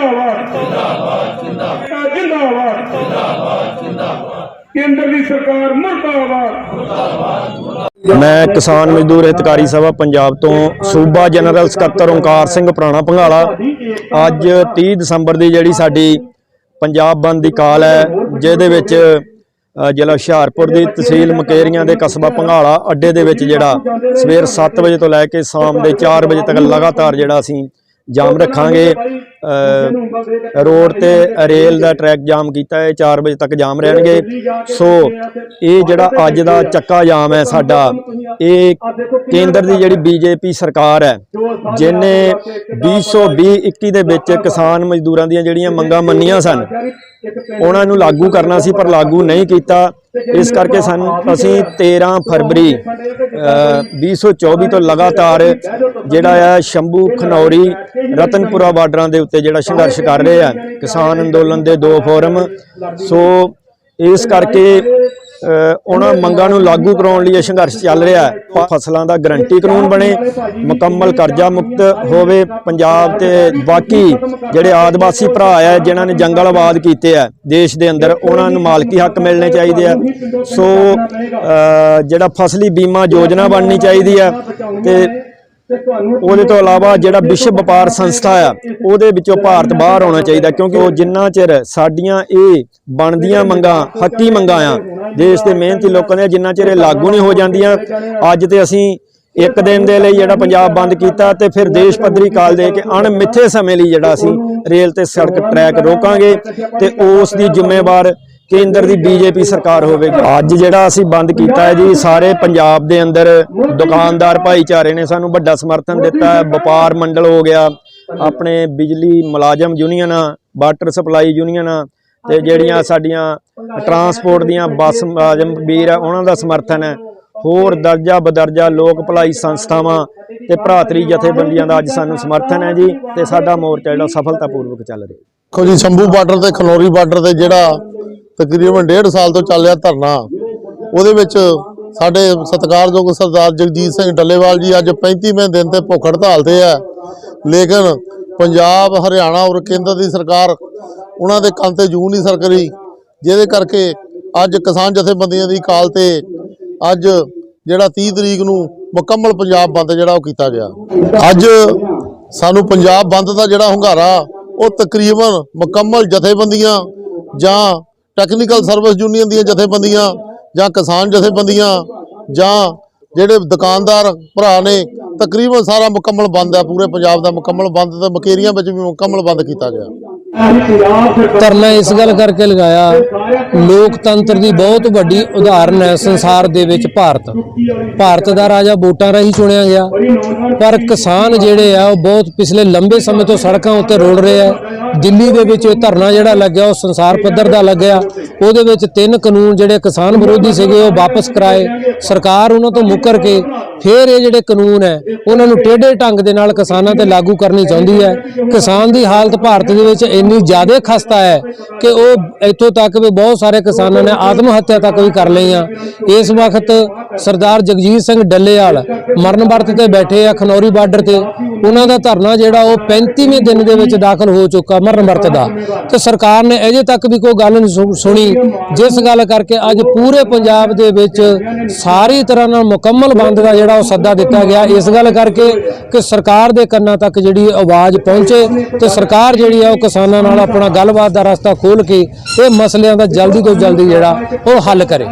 ਜਿੰਦਾਬਾਦ ਜਿੰਦਾਬਾਦ। ਜਿੰਦਾਬਾਦ ਜਿੰਦਾਬਾਦ ਜਿੰਦਾਬਾਦ ਕੇਂਦਰ ਦੀ ਸਰਕਾਰ ਮੁਰਦਾਬਾਦ। ਮੈਂ ਕਿਸਾਨ ਮਜ਼ਦੂਰ ਹਿਤਕਾਰੀ ਸਭਾ ਪੰਜਾਬ ਤੋਂ ਸੂਬਾ ਜਨਰਲ ਸਕੱਤਰ ਓਂਕਾਰ ਸਿੰਘ ਪੁਰਾਣਾ ਭੰਗਾਲਾ ਅੱਜ 30 ਦਸੰਬਰ ਦੀ ਜਿਹੜੀ ਸਾਡੀ ਪੰਜਾਬ ਬੰਦ ਦੀ ਕਾਲ ਹੈ, ਜਿਹਦੇ ਵਿੱਚ ਜ਼ਿਲ੍ਹਾ ਹੁਸ਼ਿਆਰਪੁਰ ਦੀ ਤਹਿਸੀਲ ਮਕੇਰੀਆਂ ਦੇ ਕਸਬਾ ਭੰਗਾਲਾ ਅੱਡੇ ਦੇ ਵਿੱਚ ਜਿਹੜਾ ਸਵੇਰ 7 ਵਜੇ ਤੋਂ ਲੈ ਕੇ ਸ਼ਾਮ ਦੇ 4 ਵਜੇ ਤੱਕ ਲਗਾਤਾਰ ਜਿਹੜਾ ਅਸੀਂ ਜਾਮ ਰੱਖਾਂਗੇ। ਰੋਡ ਤੇ ਰੇਲ ਦਾ ਟਰੈਕ ਜਾਮ ਕੀਤਾ ਹੈ 4 ਵਜੇ ਤੱਕ ਜਾਮ ਰਹਿਣਗੇ। ਸੋ ਇਹ ਜਿਹੜਾ ਅੱਜ ਦਾ ਚੱਕਾ ਜਾਮ ਹੈ ਸਾਡਾ ਇਹ ਕੇਂਦਰ ਦੀ ਜਿਹੜੀ ਬੀਜੇਪੀ ਸਰਕਾਰ ਹੈ ਜਿਨੇ 2020-21 ਦੇ ਵਿੱਚ ਕਿਸਾਨ ਮਜ਼ਦੂਰਾਂ ਦੀਆਂ ਜਿਹੜੀਆਂ ਮੰਗਾਂ ਮੰਨੀਆਂ ਸਨ ਉਹਨਾਂ ਨੂੰ ਲਾਗੂ ਕਰਨਾ ਸੀ ਪਰ ਲਾਗੂ ਨਹੀਂ ਕੀਤਾ। ਇਸ ਕਰਕੇ ਸਾਨੂੰ ਅਸੀਂ 13 ਫਰਵਰੀ ਅ, 2024 ਤੋਂ ਲਗਾਤਾਰ ਜਿਹੜਾ ਆ ਸ਼ੰਭੂ ਖਨੌਰੀ ਰਤਨਪੁਰਾ ਬਾਰਡਰਾਂ ਦੇ ਉੱਤੇ ਜਿਹੜਾ ਸੰਘਰਸ਼ ਕਰ ਰਹੇ ਆ, ਕਿਸਾਨ ਅੰਦੋਲਨ ਦੇ ਦੋ ਫੋਰਮ। ਸੋ ਇਸ ਕਰਕੇ ਉਹਨਾਂ ਮੰਗਾਂ ਨੂੰ ਲਾਗੂ ਕਰਾਉਣ ਲਈ ਇਹ ਸੰਘਰਸ਼ ਚੱਲ ਰਿਹਾ ਹੈ। ਫਸਲਾਂ ਦਾ ਗਰੰਟੀ ਕਾਨੂੰਨ ਬਣੇ, ਮੁਕੰਮਲ ਕਰਜ਼ਾ ਮੁਕਤ ਹੋਵੇ ਪੰਜਾਬ ਤੇ ਬਾਕੀ ਜਿਹੜੇ ਆਦਿਵਾਸੀ ਭਰਾ ਆ, ਜਿਨ੍ਹਾਂ ਨੇ ਜੰਗਲ ਆਬਾਦ ਕੀਤੇ ਆ, ਦੇਸ਼ ਦੇ ਅੰਦਰ ਉਹਨਾਂ ਨੂੰ ਮਾਲਕੀ ਹੱਕ ਮਿਲਣੇ ਚਾਹੀਦੇ ਆ। ਸੋ ਜਿਹੜਾ ਫਸਲੀ ਬੀਮਾ ਯੋਜਨਾ ਬਣਨੀ ਚਾਹੀਦੀ ਆ, ਤੇ ਉਹਦੇ ਤੋਂ ਇਲਾਵਾ ਜਿਹੜਾ ਵਿਸ਼ਵ ਵਪਾਰ ਸੰਸਥਾ ਆ, ਉਹਦੇ ਵਿੱਚੋਂ ਭਾਰਤ ਬਾਹਰ ਆਉਣਾ ਚਾਹੀਦਾ, ਕਿਉਂਕਿ ਉਹ ਜਿੰਨਾ ਚਿਰ ਸਾਡੀਆਂ ਇਹ ਬਣਦੀਆਂ ਮੰਗਾਂ, ਹੱਕੀ ਮੰਗਾਂ ਆ, ਦੇਸ਼ ਦੇ ਮਿਹਨਤੀ ਲੋਕਾਂ ਦੇ ਜਿੰਨਾ ਚਿਰ ਇਹ ਲਾਗੂ ਨਹੀਂ ਹੋ ਜਾਂਦੀਆਂ, ਅੱਜ ਤੇ ਅਸੀਂ ਇੱਕ ਦਿਨ ਦੇ ਲਈ ਜਿਹੜਾ ਪੰਜਾਬ ਬੰਦ ਕੀਤਾ ਤੇ ਫਿਰ ਦੇਸ਼ ਪੱਧਰੀ ਕਾਲ ਦੇ ਕੇ ਅਣਮਿੱਥੇ ਸਮੇਂ ਲਈ ਜਿਹੜਾ ਅਸੀਂ ਰੇਲ ਤੇ ਸੜਕ ਟਰੈਕ ਰੋਕਾਂਗੇ ਤੇ ਉਸ ਦੀ ਜ਼ਿੰਮੇਵਾਰ ਕੇਂਦਰ ਦੀ ਬੀਜੇਪੀ ਸਰਕਾਰ ਹੋਵੇਗੀ ਅੱਜ ਜਿਹੜਾ ਅਸੀਂ ਬੰਦ ਕੀਤਾ ਹੈ ਜੀ, ਸਾਰੇ ਪੰਜਾਬ ਦੇ ਅੰਦਰ ਦੁਕਾਨਦਾਰ ਭਾਈਚਾਰੇ ਨੇ ਸਾਨੂੰ ਵੱਡਾ ਸਮਰਥਨ ਦਿੱਤਾ ਹੈ। ਵਪਾਰ ਮੰਡਲ ਹੋ ਗਿਆ, ਆਪਣੇ ਬਿਜਲੀ ਮੁਲਾਜ਼ਮ ਯੂਨੀਅਨਾਂ, ਵਾਟਰ ਸਪਲਾਈ ਯੂਨੀਅਨਾਂ ਤੇ ਜਿਹੜੀਆਂ ਸਾਡੀਆਂ ਟਰਾਂਸਪੋਰਟ ਦੀਆਂ ਬੱਸ ਮੁਲਾਜ਼ਮ ਵੀਰ ਆ, ਉਹਨਾਂ ਦਾ ਸਮਰਥਨ ਹੈ। ਹੋਰ ਦਰਜਾ ਬਦਰਜਾ ਲੋਕ ਭਲਾਈ ਸੰਸਥਾਵਾਂ ਤੇ ਭਰਾਤਰੀ ਜਥੇਬੰਦੀਆਂ ਦਾ ਅੱਜ ਸਾਨੂੰ ਸਮਰਥਨ ਹੈ ਜੀ ਤੇ ਸਾਡਾ ਮੋਰਚਾ ਜਿਹੜਾ ਸਫਲਤਾਪੂਰਵਕ ਚੱਲ ਰਿਹਾ। ਦੇਖੋ ਜੀ, ਸ਼ੰਭੂ ਬਾਰਡਰ ਤੇ ਖਨੌਰੀ ਬਾਰਡਰ ਤੇ ਜਿਹੜਾ ਤਕਰੀਬਨ ਡੇਢ ਸਾਲ ਤੋਂ ਚੱਲ ਰਿਹਾ ਧਰਨਾ। ਉਹਦੇ ਵਿੱਚ ਸਾਡੇ ਸਤਿਕਾਰਯੋਗ ਸਰਦਾਰ ਜਗਜੀਤ ਸਿੰਘ ਡੱਲੇਵਾਲ ਜੀ ਅੱਜ 35ਵੇਂ ਦਿਨ ਤੇ ਭੁੱਖ ਹੜਤਾਲ ਤੇ ਹੈ। ਲੇਕਿਨ ਪੰਜਾਬ, ਹਰਿਆਣਾ ਔਰ ਕੇਂਦਰ ਦੀ ਸਰਕਾਰ ਉਹਨਾਂ ਦੇ ਕੰਨ ਤੇ ਜੂ ਨਹੀਂ ਸਰਕਰੀ ਜਿਹਦੇ ਕਰਕੇ ਅੱਜ ਕਿਸਾਨ ਜਥੇਬੰਦੀਆਂ ਦੀ ਕਾਲ ਤੇ ਅੱਜ ਜਿਹੜਾ 30 ਤਰੀਕ ਨੂੰ ਮੁਕੰਮਲ ਪੰਜਾਬ ਬੰਦ ਜਿਹੜਾ ਉਹ ਕੀਤਾ ਗਿਆ। ਅੱਜ ਸਾਨੂੰ ਪੰਜਾਬ ਬੰਦ ਦਾ ਜਿਹੜਾ ਹੁੰਗਾਰਾ, ਉਹ ਤਕਰੀਬਨ ਮੁਕੰਮਲ ਜਥੇਬੰਦੀਆਂ ਜਾਂ ਟੈਕਨੀਕਲ ਸਰਵਿਸ ਯੂਨੀਅਨ ਦੀਆਂ ਜਥੇਬੰਦੀਆਂ ਜਾਂ ਕਿਸਾਨ ਜਥੇਬੰਦੀਆਂ ਜਾਂ ਜਿਹੜੇ ਦੁਕਾਨਦਾਰ ਭਰਾ ਨੇ, ਤਕਰੀਬਨ ਸਾਰਾ ਮੁਕੰਮਲ ਬੰਦ ਹੈ, ਪੂਰੇ ਪੰਜਾਬ ਦਾ ਮੁਕੰਮਲ ਬੰਦ ਤੇ ਮਕੇਰੀਆਂ ਵਿੱਚ ਵੀ ਮੁਕੰਮਲ ਬੰਦ ਕੀਤਾ ਗਿਆ। ਧਰਨਾ ਇਸ ਗੱਲ ਕਰਕੇ ਲਗਾਇਆ, ਲੋਕਤੰਤਰ ਦੀ ਬਹੁਤ ਵੱਡੀ ਉਦਾਹਰਨ ਹੈ ਸੰਸਾਰ ਦੇ ਵਿੱਚ ਭਾਰਤ। ਭਾਰਤ ਦਾ ਰਾਜਾ ਵੋਟਾਂ ਰਾਹੀਂ ਚੁਣਿਆ ਗਿਆ। ਪਰ ਕਿਸਾਨ ਜਿਹੜੇ ਆ, ਉਹ ਬਹੁਤ ਪਿਛਲੇ ਲੰਬੇ ਸਮੇਂ ਤੋਂ ਸੜਕਾਂ ਉੱਤੇ ਰੋੜ ਰਹੇ ਆ। ਦਿੱਲੀ ਦੇ ਵਿੱਚ ਇਹ ਧਰਨਾ ਜਿਹੜਾ ਲੱਗਿਆ, ਉਹ ਸੰਸਾਰ ਪੱਧਰ ਦਾ ਲੱਗਿਆ। ਉਹਦੇ ਵਿੱਚ ਤਿੰਨ ਕਾਨੂੰਨ ਜਿਹੜੇ ਕਿਸਾਨ ਵਿਰੋਧੀ ਸੀਗੇ, ਉਹ ਵਾਪਸ ਕਰਾਏ। ਸਰਕਾਰ ਉਹਨਾਂ ਤੋਂ ਮੁੱਕਰ ਕੇ ਫਿਰ ਇਹ ਜਿਹੜੇ ਕਾਨੂੰਨ ਹੈ, ਉਹਨਾਂ ਨੂੰ ਟੇਢੇ ਢੰਗ ਦੇ ਨਾਲ ਕਿਸਾਨਾਂ ਤੇ ਲਾਗੂ ਕਰਨੀ ਚਾਹੁੰਦੀ ਹੈ। ਕਿਸਾਨ ਦੀ ਹਾਲਤ ਭਾਰਤ ਦੇ ਵਿੱਚ ਇੰਨੀ ਜ਼ਿਆਦਾ ਖਸਤਾ ਹੈ ਕਿ ਉਹ ਇੱਥੋਂ ਤੱਕ ਵੀ ਬਹੁਤ ਸਾਰੇ ਕਿਸਾਨਾਂ ਨੇ ਆਤਮ ਹੱਤਿਆ ਤੱਕ ਵੀ ਕਰ ਲਈ ਆ। ਇਸ ਵਕਤ ਸਰਦਾਰ ਜਗਜੀਤ ਸਿੰਘ ਡੱਲੇਵਾਲ ਮਰਨ ਵਰਤ ਤੇ ਬੈਠੇ ਆ ਖਨੌਰੀ ਬਾਰਡਰ ਤੇ। ਉਹਨਾਂ ਦਾ ਧਰਨਾ ਜਿਹੜਾ ਉਹ 35ਵੇਂ ਦਿਨ ਦੇ ਵਿੱਚ ਦਾਖਲ ਹੋ ਚੁੱਕਾ ਮਰਨ ਵਰਤ ਦਾ। ਤੇ ਸਰਕਾਰ ਨੇ ਅਜੇ ਤੱਕ ਵੀ ਕੋਈ ਗੱਲ ਨਹੀਂ ਸੁ- ਸੁਣੀ। ਜਿਸ ਗੱਲ ਕਰਕੇ ਅੱਜ ਪੂਰੇ ਪੰਜਾਬ ਦੇ ਵਿੱਚ ਸਾਰੀ ਤਰ੍ਹਾਂ ਨਾਲ ਮੁਕੰਮਲ ਬੰਦ ਦਾ ਜਿਹੜਾ ਉਹ ਸੱਦਾ ਦਿੱਤਾ ਗਿਆ। ਇਸ ਗੱਲ ਕਰਕੇ ਕਿ ਸਰਕਾਰ ਦੇ ਕੰਨਾਂ ਤੱਕ ਜਿਹੜੀ ਆਵਾਜ਼ ਪਹੁੰਚੇ ਤੇ ਸਰਕਾਰ ਜਿਹੜੀ ਆ ਉਹ ਕਿਸਾਨ ਨਾਲ ਆਪਣਾ ਗੱਲਬਾਤ ਦਾ ਰਸਤਾ ਖੋਲ੍ਹ ਕੇ ਇਹ ਮਸਲਿਆਂ ਦਾ ਜਲਦੀ ਤੋਂ ਜਲਦੀ ਜਿਹੜਾ ਉਹ ਹੱਲ ਕਰੇ।